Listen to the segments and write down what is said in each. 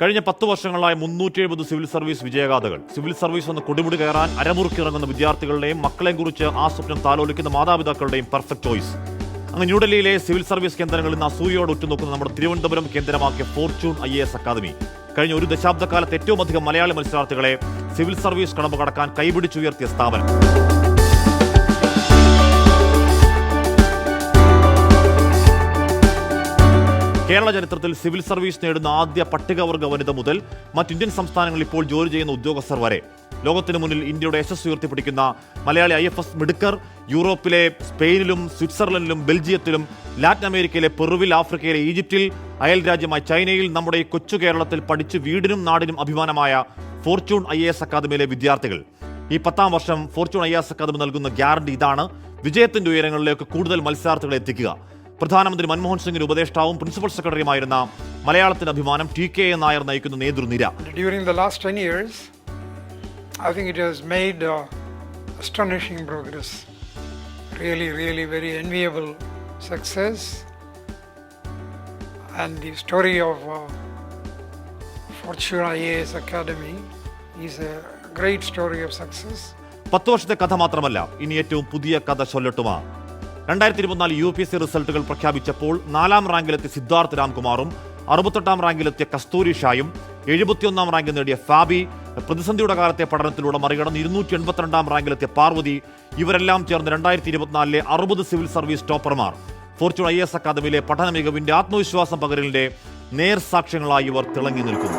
കഴിഞ്ഞ പത്ത് വർഷങ്ങളായി മുന്നൂറ്റി എഴുപത് സിവിൽ സർവീസ് വിജയഗാഥകൾ. സിവിൽ സർവീസ് ഒന്ന് കൊടിമുടി കയറാൻ അരമുറുക്കി ഇറങ്ങുന്ന വിദ്യാർത്ഥികളുടെയും മക്കളെയും കുറിച്ച് ആ സ്വപ്നം താലോലിക്കുന്ന മാതാപിതാക്കളുടെയും പെർഫെക്റ്റ് ചോയ്സ് അങ്ങ് ന്യൂഡൽഹിയിലെ സിവിൽ സർവീസ് കേന്ദ്രങ്ങളിൽ നിന്ന് അസൂയോട് ഉറ്റുനോക്കുന്ന നമ്മുടെ തിരുവനന്തപുരം കേന്ദ്രമാക്കിയ ഫോർച്യൂൺ ഐ എസ് അക്കാദമി. കഴിഞ്ഞ ഒരു ദശാബ്ദക്കാലത്ത് ഏറ്റവും അധികം മലയാളി മത്സരാർത്ഥികളെ സിവിൽ സർവീസ് കടമ്പ കടക്കാൻ കൈപിടിച്ചുയർത്തിയ സ്ഥാപനം. കേരള ചരിത്രത്തിൽ സിവിൽ സർവീസ് നേടുന്ന ആദ്യ പട്ടികവർഗ വനിത മുതൽ മറ്റ് ഇന്ത്യൻ സംസ്ഥാനങ്ങളിൽ ഇപ്പോൾ ജോലി ചെയ്യുന്ന ഉദ്യോഗസ്ഥർ വരെ. ലോകത്തിന് മുന്നിൽ ഇന്ത്യയുടെ യശസ് ഉയർത്തിപ്പിടിക്കുന്ന മലയാളി ഐ എഫ് എസ് മിടുക്കർ യൂറോപ്പിലെ സ്പെയിനിലും സ്വിറ്റ്സർലൻഡിലും ബെൽജിയത്തിലും ലാറ്റിൻ അമേരിക്കയിലെ പെറുവിൽ ആഫ്രിക്കയിലെ ഈജിപ്തിൽ അയൽ രാജ്യമായ ചൈനയിൽ നമ്മുടെ കൊച്ചു കേരളത്തിൽ പഠിച്ച് വീടിനും നാടിനും അഭിമാനമായ ഫോർച്യൂൺ ഐ എസ് അക്കാദമിയിലെ വിദ്യാർത്ഥികൾ. ഈ പത്താം വർഷം ഫോർച്യൂൺ ഐ എസ് അക്കാദമി നൽകുന്ന ഗ്യാരണ്ടി ഇതാണ്. വിജയത്തിന്റെ ഉയരങ്ങളിലേക്ക് കൂടുതൽ മത്സരാർത്ഥികളെ എത്തിക്കുക. പ്രധാനമന്ത്രി മൻമോഹൻ സിംഗിന്റെ ഉപദേഷ്ടാവും പ്രിൻസിപ്പൽ സെക്രട്ടറിയുമായിരുന്ന മലയാളത്തിന്റെ അഭിമാനം ടി കെ എ നായർ നയിക്കുന്ന നേതൃനിര. During the last ten years I think it has made astonishing progress really really very enviable success and the story of Fortune I A S academy is a great story of success പത്ത് വർഷത്തെ കഥ മാത്രമല്ല ഇനി ഏറ്റവും പുതിയ കഥ ചൊല്ലട്ടുമാണ്. രണ്ടായിരത്തി ഇരുപത്തിനാല് യു പി എസ് സി റിസൾട്ടുകൾ പ്രഖ്യാപിച്ചപ്പോൾ നാലാം റാങ്കിലെത്തിയ സിദ്ധാർത്ഥ് രാംകുമാറും അറുപത്തെട്ടാം റാങ്കിലെത്തിയ കസ്തൂരി ഷായും എഴുപത്തിയൊന്നാം റാങ്ക് നേടിയ ഫാബി പ്രതിസന്ധിയുടെ കാലത്തെ പഠനത്തിലൂടെ മറികടന്ന് ഇരുന്നൂറ്റി എൺപത്തിരണ്ടാം റാങ്കിലെത്തിയ പാർവതി ഇവരെല്ലാം ചേർന്ന് രണ്ടായിരത്തി ഇരുപത്തിനാലിലെ അറുപത് സിവിൽ സർവീസ് ടോപ്പർമാർ. ഫോർച്യൂൺ ഐ എസ് അക്കാദമിയിലെ പഠന മികവിന്റെ ആത്മവിശ്വാസം പകരലിന്റെ നേർസാക്ഷ്യങ്ങളായി ഇവർ തിളങ്ങി നിൽക്കുന്നു.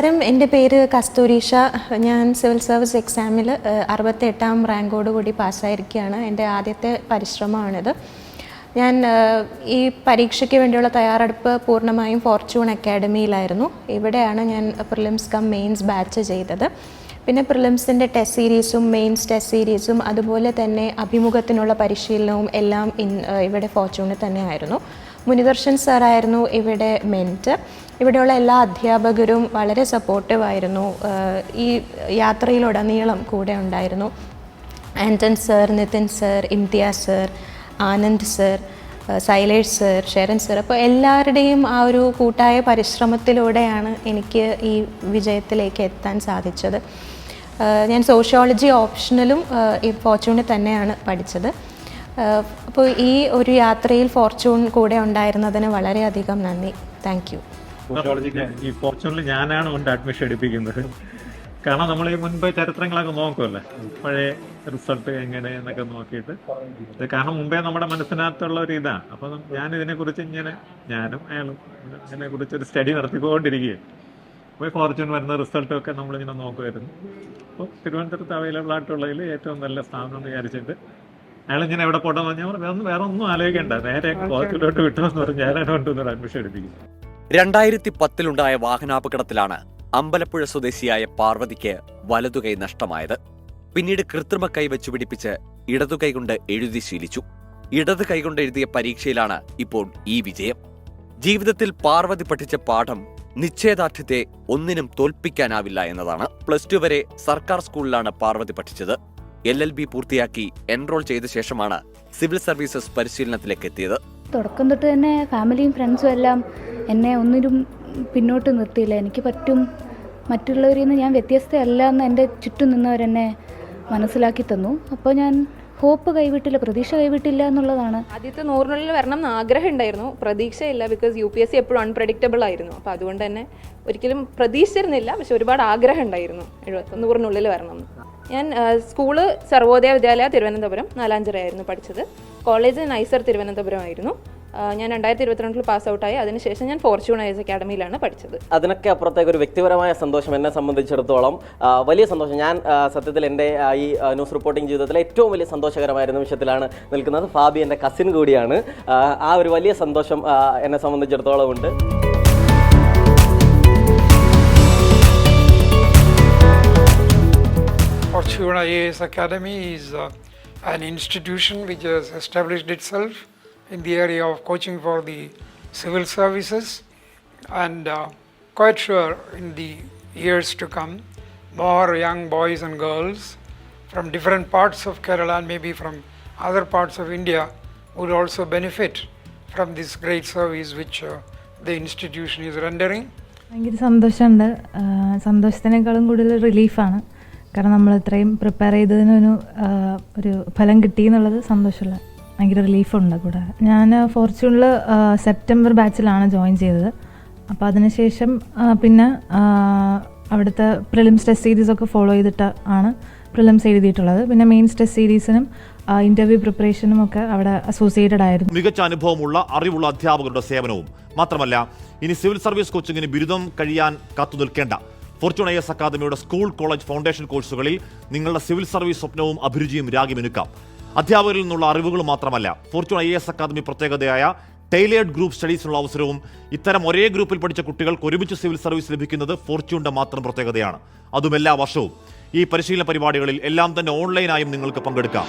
നമസ്കാരം. എന്റെ പേര് കസ്തൂരീഷ. ഞാൻ സിവിൽ സർവീസ് എക്സാമിൽ അറുപത്തി എട്ടാം റാങ്കോടുകൂടി പാസ്സായിരിക്കുകയാണ്. എന്റെ ആദ്യത്തെ പരിശ്രമമാണിത്. ഞാൻ ഈ പരീക്ഷയ്ക്ക് വേണ്ടിയുള്ള തയ്യാറെടുപ്പ് പൂർണമായും ഫോർച്യൂൺ അക്കാഡമിയിലായിരുന്നു. ഇവിടെയാണ് ഞാൻ പ്രിലിംസ് കം മെയിൻസ് ബാച്ച് ചെയ്തത്. പിന്നെ പ്രിലിംസിന്റെ ടെസ്റ്റ് സീരീസും മെയിൻസ് ടെസ്റ്റ് സീരീസും അതുപോലെ തന്നെ അഭിമുഖത്തിനുള്ള പരിശീലനവും എല്ലാം ഇവിടെ ഫോർച്യൂണിൽ തന്നെ ആയിരുന്നു മുനിദർശൻ സാറായിരുന്നു ഇവിടെ മെന്റ് ഇവിടെയുള്ള എല്ലാ അധ്യാപകരും വളരെ സപ്പോർട്ടീവ് ആയിരുന്നു. ഏഹ്, ഈ യാത്രയിലുടനീളം കൂടെ ഉണ്ടായിരുന്നു. Anton sir Nitin sir Imtiaz sir Anand sir Sailesh sir Sheran sir. അപ്പോൾ എല്ലാവരുടെയും ആ ഒരു കൂട്ടായ പരിശ്രമത്തിലൂടെയാണ് എനിക്ക് ഈ വിജയത്തിലേക്ക് എത്താൻ സാധിച്ചത്. ഞാൻ സോഷ്യോളജി ഓപ്ഷണലും ഈ ഫോർച്യൂണിൽ തന്നെയാണ് പഠിച്ചത്. അപ്പോൾ ഈ ഒരു യാത്രയിൽ ഫോർച്യൂൺ കൂടെ ഉണ്ടായിരുന്നതിന് വളരെയധികം നന്ദി. താങ്ക് യു ഈ ഫോർച്യൂണിൽ ഞാനാണ് കൊണ്ട് അഡ്മിഷൻ എടുപ്പിക്കുന്നത്. കാരണം നമ്മൾ ഈ മുൻപ് ചരിത്രങ്ങളൊക്കെ നോക്കുമല്ലേ പഴയ റിസൾട്ട് എങ്ങനെ എന്നൊക്കെ നോക്കിയിട്ട്. കാരണം മുമ്പേ നമ്മുടെ മനസ്സിനകത്തുള്ള ഒരു ഇതാണ്. അപ്പം ഞാൻ ഇതിനെക്കുറിച്ച് ഇങ്ങനെ ഞാനും അയാളും ഇതിനെ കുറിച്ച് ഒരു സ്റ്റഡി നടത്തിക്കൊണ്ടിരിക്കുകയാണ്. അപ്പോൾ ഫോർച്യൂൺ വരുന്ന റിസൾട്ടും ഒക്കെ നമ്മളിങ്ങനെ നോക്കുമായിരുന്നു അപ്പോൾ തിരുവനന്തപുരത്ത് അവൈലബിൾ ആയിട്ടുള്ളതിൽ ഏറ്റവും നല്ല സ്ഥാനം വിചാരിച്ചിട്ട് അയാൾ ഇങ്ങനെ എവിടെ പോട്ടെ ഞാൻ വേറെ ഒന്നും വേറെ ഒന്നും ആലോചിക്കണ്ട. നേരെ ഹോസ്പിറ്റലോട്ട് വിട്ടോന്ന് പറഞ്ഞ് ഞാനാണ് കൊണ്ടുവന്ന് അഡ്മിഷൻ എടുപ്പിക്കുന്നത് രണ്ടായിരത്തി പത്തിലുണ്ടായ വാഹനാപകടത്തിലാണ് അമ്പലപ്പുഴ സ്വദേശിയായ പാർവതിക്ക് വലതുകൈ നഷ്ടമായത്. പിന്നീട് കൃത്രിമ കൈ വെച്ചു പിടിപ്പിച്ച് ഇടതുകൈ കൊണ്ട് എഴുതി ശീലിച്ചു. ഇടത് കൈകൊണ്ട് എഴുതിയ പരീക്ഷയിലാണ് ഇപ്പോൾ ഈ വിജയം. ജീവിതത്തിൽ പാർവതി പഠിച്ച പാഠം നിശ്ചയദാർഢ്യത്തെ ഒന്നിനും തോൽപ്പിക്കാനാവില്ല എന്നതാണ്. പ്ലസ് ടു വരെ സർക്കാർ സ്കൂളിലാണ് പാർവതി പഠിച്ചത്. എൽ എൽ ബി പൂർത്തിയാക്കി എൻറോൾ ചെയ്ത ശേഷമാണ് സിവിൽ സർവീസസ് പരിശീലനത്തിലേക്ക് എത്തിയത്. തുടക്കം തൊട്ട് തന്നെ ഫാമിലിയും ഫ്രണ്ട്സും എല്ലാം എന്നെ ഒന്നിനും പിന്നോട്ട് നിർത്തിയില്ല. എനിക്ക് പറ്റും മറ്റുള്ളവരിൽ നിന്ന് ഞാൻ വ്യത്യസ്തയല്ല എന്ന് എന്റെ ചുറ്റും നിന്നവരെന്നെ മനസ്സിലാക്കി തന്നു. അപ്പോൾ ഞാൻ ഹോപ്പ് കൈവിട്ടില്ല പ്രതീക്ഷ കൈവിട്ടില്ല എന്നുള്ളതാണ്. ആദ്യത്തെ നൂറിനുള്ളിൽ വരണം എന്ന് ആഗ്രഹം ഉണ്ടായിരുന്നു പ്രതീക്ഷയില്ല because U P S C എപ്പോഴും അൺപ്രഡിക്റ്റബിൾ ആയിരുന്നു. അപ്പോൾ അതുകൊണ്ട് തന്നെ ഒരിക്കലും പ്രതീക്ഷിച്ചിരുന്നില്ല പക്ഷെ ഒരുപാട് ആഗ്രഹം ഉണ്ടായിരുന്നു എഴുപത്തി നൂറിനുള്ളിൽ വരണം എന്ന്. ഞാൻ സ്കൂൾ സർവോദയ വിദ്യാലയ തിരുവനന്തപുരം നാലാഞ്ചിറയായിരുന്നു പഠിച്ചത്. കോളേജ് നൈസർ തിരുവനന്തപുരം ആയിരുന്നു ഞാൻ രണ്ടായിരത്തി ഇരുപത്തിരണ്ടിൽ പാസ് ഔട്ടായി അതിനുശേഷം ഞാൻ ഫോർച്യൂൺ ഐസ് അക്കാഡമിയിലാണ് പഠിച്ചത്. അതിനൊക്കെ അപ്പുറത്തേക്ക് ഒരു വ്യക്തിപരമായ സന്തോഷം എന്നെ സംബന്ധിച്ചിടത്തോളം വലിയ സന്തോഷം. ഞാൻ സത്യത്തിൽ എന്റെ ഈ ന്യൂസ് റിപ്പോർട്ടിംഗ് ജീവിതത്തിലെ ഏറ്റവും വലിയ സന്തോഷകരമായ നിമിഷത്തിലാണ് നിൽക്കുന്നത്. ഫാബി എന്റെ കസിൻ കൂടിയാണ്. ആ ഒരു വലിയ സന്തോഷം എന്നെ സംബന്ധിച്ചിടത്തോളം ഉണ്ട്. Fortune IAS Academy is uh, an institution which has established itself in the area of coaching for the civil services, and uh, quite sure in the years to come, more young boys and girls from different parts of Kerala and maybe from other parts of India would also benefit from this great service which uh, the institution is rendering. ഭയങ്കര സന്തോഷമുണ്ട് ആഹ് സന്തോഷത്തിനേക്കാളും കൂടുതൽ റിലീഫാണ് കാരണം നമ്മൾ ഇത്രയും prepare ചെയ്തതിനൊരു ഒരു ഫലം കിട്ടി എന്നുള്ളത് സന്തോഷമുള്ള ഭയങ്കര റിലീഫുണ്ട് കൂടെ. ഞാൻ ഫോർച്യൂണിൽ സെപ്റ്റംബർ ബാച്ചിലാണ് ജോയിൻ ചെയ്തത്. അപ്പോൾ അതിനുശേഷം പിന്നെ അവിടുത്തെ പ്രിലിംസ് ടെസ്റ്റ് സീരീസൊക്കെ ഫോളോ ചെയ്തിട്ട് ആണ് പ്രിലിംസ് എഴുതിയിട്ടുള്ളത്. പിന്നെ മെയിൻസ് ടെസ്റ്റ് സീരീസിനും ഇന്റർവ്യൂ പ്രിപ്പറേഷനും ഒക്കെ അവിടെ അസോസിയേറ്റഡ് ആയിരുന്നു. മികച്ച അനുഭവമുള്ള അറിവുള്ള അധ്യാപകരുടെ സേവനവും. മാത്രമല്ല ഇനി സിവിൽ സർവീസ് കോച്ചിങ്ങിന് ബിരുദം കഴിയാൻ കാത്തു നിൽക്കേണ്ട. ഫോർച്യൂൺ ഐ എസ് അക്കാദമിയുടെ സ്കൂൾ കോളേജ് ഫൗണ്ടേഷൻ കോഴ്സുകളിൽ നിങ്ങളുടെ സിവിൽ സർവീസ് സ്വപ്നവും അഭിരുചിയും രാഗിമെനുക്കാം അധ്യാപകരിൽ നിന്നുള്ള അറിവുകൾ മാത്രമല്ല ഫോർച്യൂൺ ഐ എസ് അക്കാദമി പ്രത്യേകതയായ ടൈലേഡ് ഗ്രൂപ്പ് സ്റ്റഡീസിനുള്ള അവസരവും ഇത്തരം ഒരേ ഗ്രൂപ്പിൽ പഠിച്ച കുട്ടികൾക്ക് ഒരുമിച്ച് സിവിൽ സർവീസ് ലഭിക്കുന്നത് ഫോർച്യൂണിന്റെ മാത്രം പ്രത്യേകതയാണ്. അതും എല്ലാ വർഷവും ഈ പരിശീലന പരിപാടികളിൽ എല്ലാം തന്നെ ഓൺലൈനായും നിങ്ങൾക്ക് പങ്കെടുക്കാം.